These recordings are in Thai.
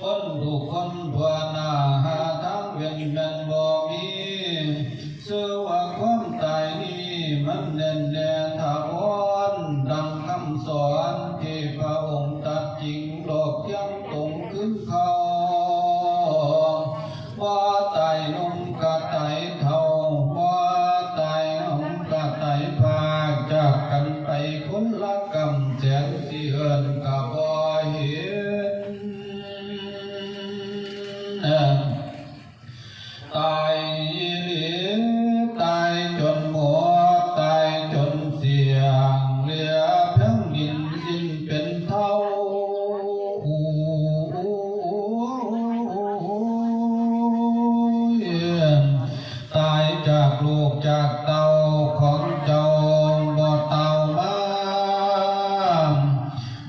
คนทุกคนทวหนาหาทางเวียนแม่นบ่มีเสื่อว่าความตายนี้มันแน่นแน่ถาวรดังคำสอนที่พระองค์ตัดจริงโลกยังตรงคือเขาว่าตายนุ่มกะไตเท่าว่าตายนุ่มกะไตพากจ เต้าของเจ้าบ่เต้ามา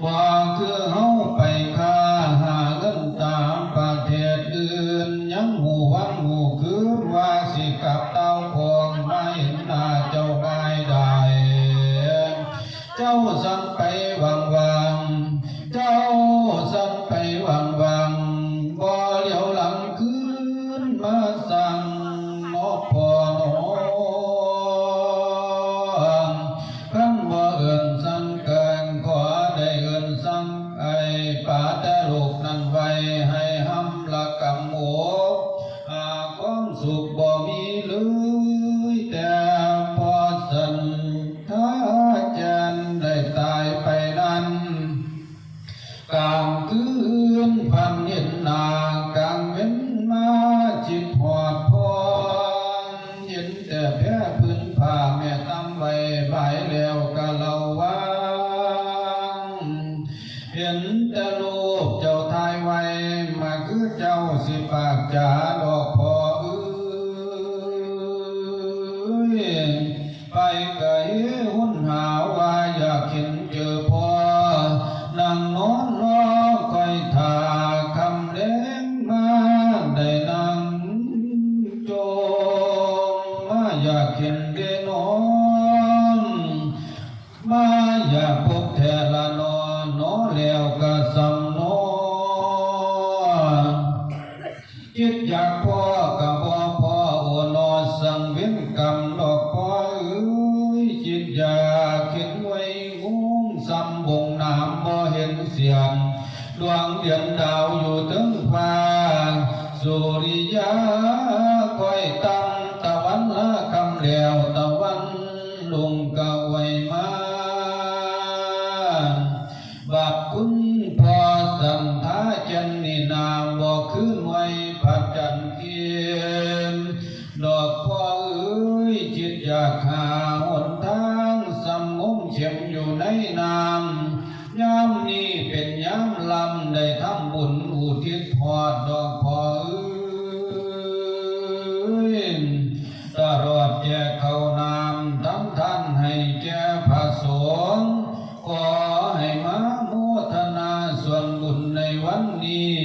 ว่าคือเฮาไปค้าหาเงินตามประเทศอื่นยังหูวันหูคืนว่าสิกลับเต้าคงไม่เห็นหน้าเจ้าง่ายได้ เจ้าสั่งไปวังวัง จาดอกพอเอ้ยไปไกลหุ่นหาว่าอยากเห็นเจอพอนั่งนอนรอคอยท่าคำเล้งมาได้นั่งจมมาอยากเห็นำบงน้ำบ่เห็นเสียง ดวงเดือนดาวอยู่ถึงฟ้าสุริยาคอยตั้งตะวันละคำแล้วตะวันลุงก็ไว้มาบาปคุณพอสันทาจันนี่นามบอกคืนไว้ผัดจันเทียมดอกพ่อเอ้ยจิตอยากหา นามยามนี้เป็นยามลำได้ทำบุญอุทิศพอดดอกพอเอ้ยตลอดแก่เขานามทั้งท่านให้แก่พระสงฆ์ขอให้มาโมทนาส่วนบุญในวันนี้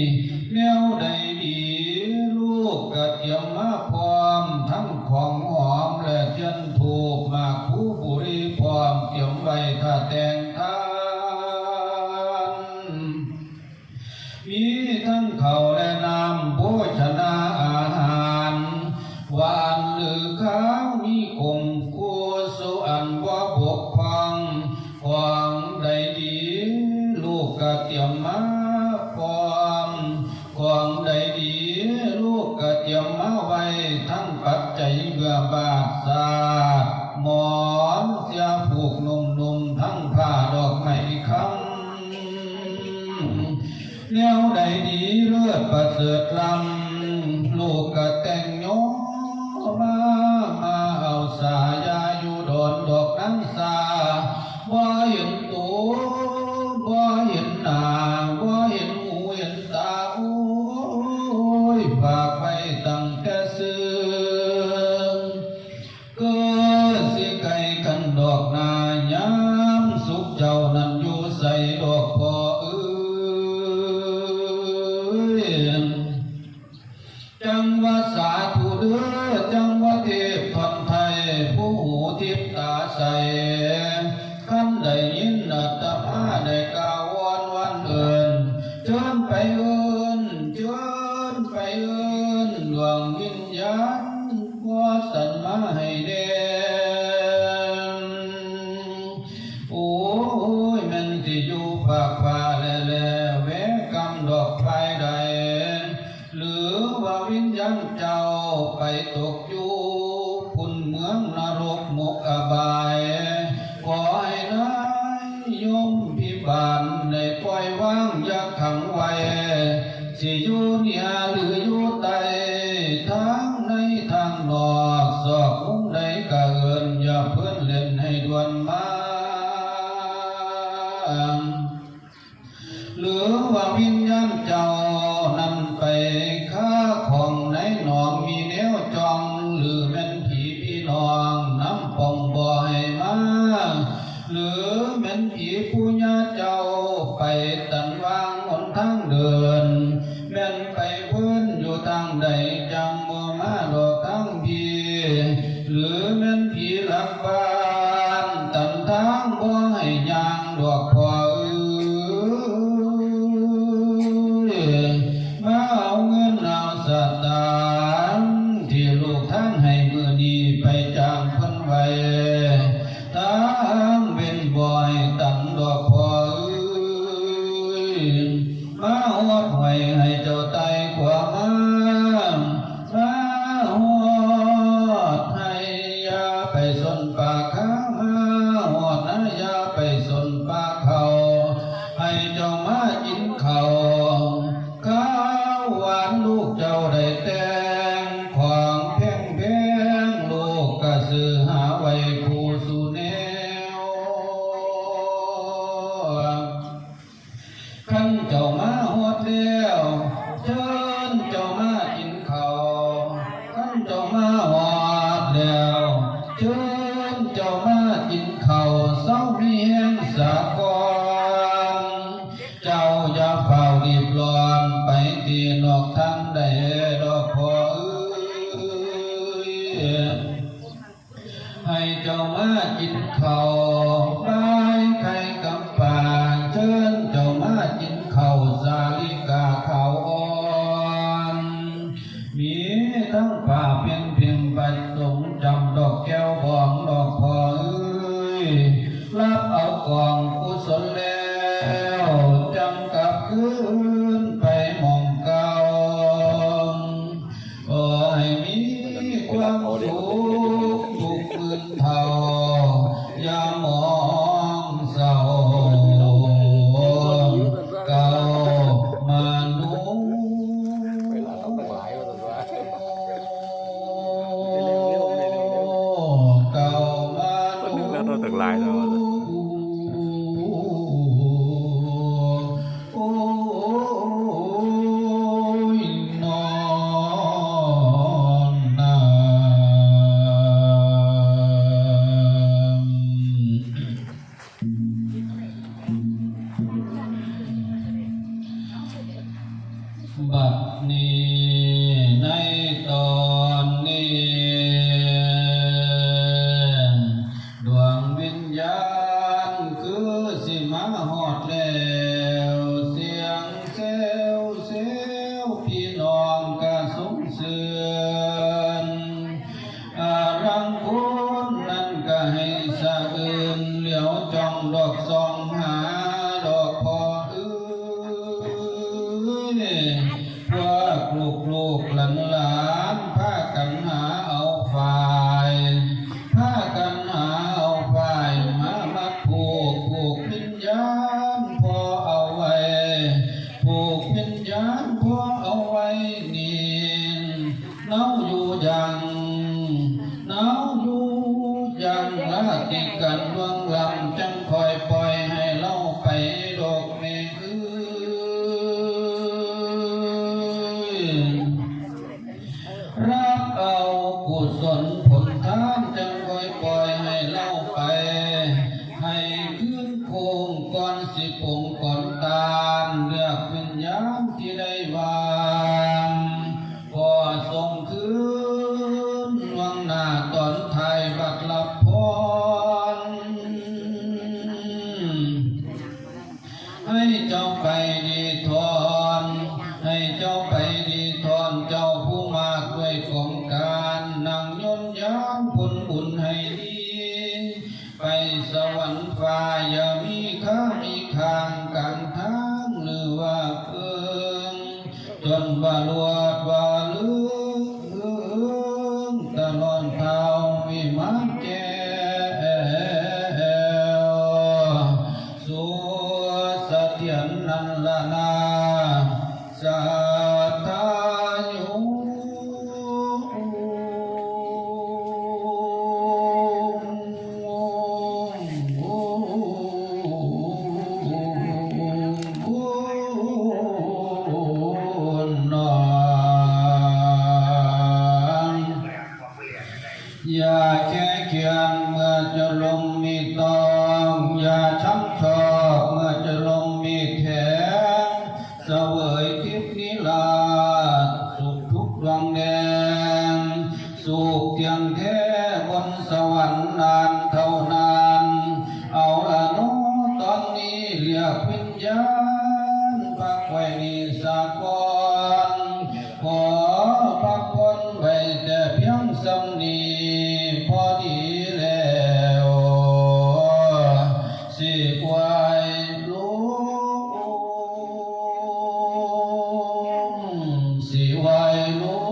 ข้าวมีคมกัวสุอันว่าบกพร่องความใดดี ลูกกะเตรียมมาพร้อมความใดดี ลูกกะเตรียมมาไว้ทั้งปัจจัยเบื่อบาทศาหมอนเสียผูกนุ่มทั้งผ้าดอกไม้คำแนวใดดีเลือดประเสริฐลำลูกกะแต่ง สายาอยู่โดนดอกนังสาบ่เห็นตัวบ่เห็นหน้าบ่เห็นหูเห็นตาโอ้ยฝากไปตั้งแต่ซื้อก็สิไกลกันดอกนา อื่นจวนไปอื่นดวงวิญญาณว่าสันมาให้เด่นโอ้ยมันสิอยู่ภาคภาแลแลแวกำดอกไฟใด หรือว่าวิญญาณเจ้าไปตกอยู่คุณเมืองนรกมกอบาย Ló. ขั้นเจ้ามาหอดแล้วเชิญเจ้ามากินข้าวขั้นเจ้ามาหอดแล้วเชิญเจ้ามากินข้าวเศร้าเมียงสะกอนเจ้าอย่าเฝ้าดีบลอนไปตีนอกทานใดดอกพอเอ้ยให้เจ้ามากินข้าว nó tương lai đó Bạc ni คนนั้นก็ให้สะอื่นเหลียวจ้องดอกซองหาดอกพอเอื้ยว่าลูกลูกหลานหลานพากันหาเอาฝ่ายพากันหาเอาฝ่ายมามาผูกผูกพิญญาณพอเอาไว้ผูกพิญญาณพอ animal